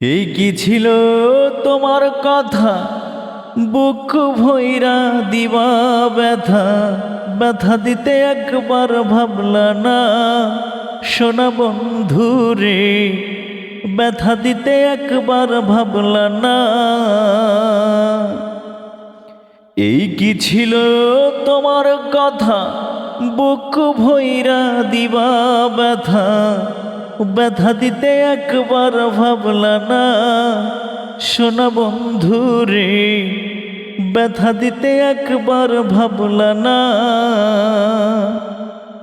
এই কি ছিল তোমার কথা? বুক ভৈরা দিবা ব্যথা ব্যথা দিতে একবার ভাবলা না। সোনা বন্ধুরে ব্যথা দিতে একবার ভাবলা না। এই কি ছিল তোমার কথা? বুক ভৈরা দিবা ব্যথা ব্যথা দিতে একবার ভাবলা না সোনা বন্ধুরে ব্যথা দিতে একবার ভাবলা না।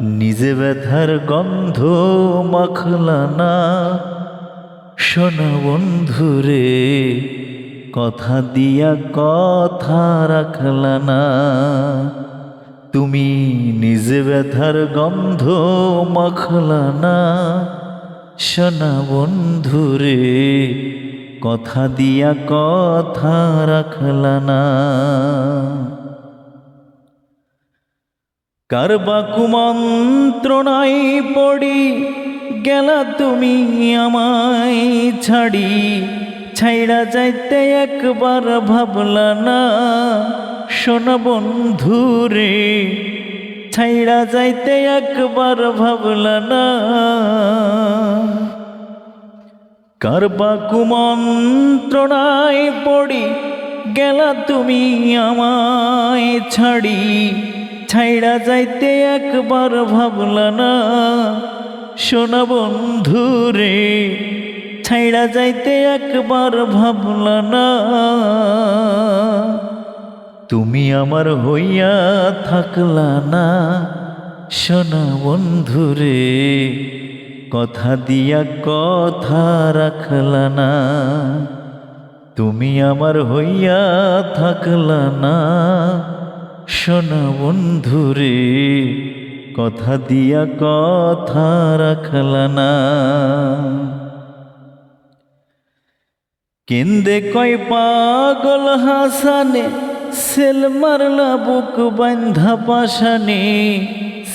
নিজে ব্যথার গন্ধ মাখলা না সোনা বন্ধুরে, কথা দিয়া কথা রাখলা না। তুমি নিজে ব্যথার গন্ধ মাখলা না সোনা বন্ধুরে, কথা দিয়া কথা রাখলা না। কারবা কুমন্ত্রণাই পড়ি, গেলা তুমি আমায় ছাড়ি, ছাইড়া যাইতে একবার ভাবলা না। সোনা বন্ধুরে, ছাইড়া যাইতে একবার ভাবলা না। কারবা কুমন্ত্রণায় পড়ি, গেলা তুমি আমায় ছাড়ি। ছাইড়া যাইতে একবার ভাবলা না, সোনা বন্ধুরে ছাইড়া যাইতে একবার ভাবলা না, তুমি আমার হইয়া থাকলা না, সোনা বন্ধুরে কথা দিয়া কথা রাখলা না। তুমি আমার হইয়া থাকলা না। সোনা বন্ধুরে, কথা দিয়া কথা রাখলা না। কেন্দে কয়, পাগল হাসানে, সেল মারলা বুক বান্ধা পাশানে।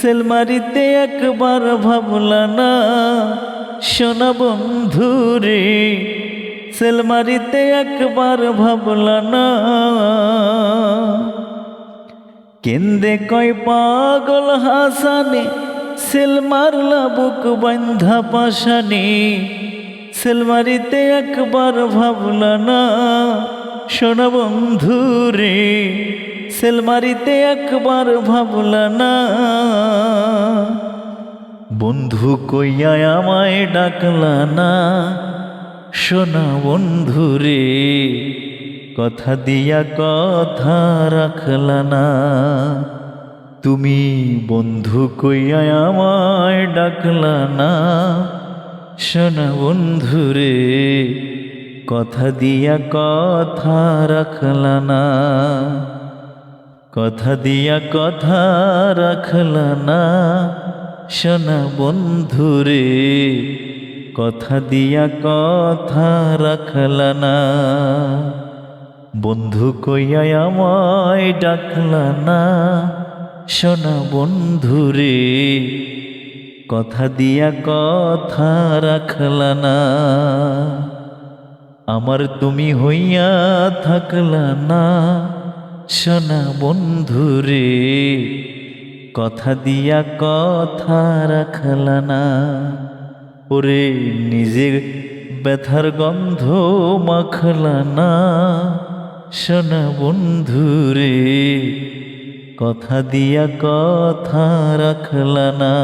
সেল মারিতে একবার ভাবলা না সোনা বন্ধুরে সেল মারিতে একবার ভাবলা না কেন্দে কয় পাগল হাসানে সেল মারলা বুক বান্ধা পাশানে সেলমারিতে একবার ভাবলা না সোনা বন্ধুরে সেলমারিতে একবার ভাবলা না। বন্ধু কইয়া আমায় ডাকলা না। সোনা বন্ধুরে কথা দিয়া কথা রাখলা না। তুমি বন্ধু কইয়া আমায় ডাকলা না। শোনা বন্ধুরে কথা দিয়া কথা রাখলা না। কথা দিয়া কথা রাখলা না। শোনা বন্ধুরে কথা দিয়া কথা রাখলা না। বন্ধু কইয়া আমায় ডাকলা না। শোনা বন্ধুরে কথা দিয়া কথা রাখলা না। আমার তুমি হইয়া থাকলা না। সোনা বন্ধুরে, কথা দিয়া কথা রাখলা না। ওরে নিজে ব্যথার গন্ধ মাখলা না। সোনা বন্ধুরে, কথা দিয়া কথা রাখলা না।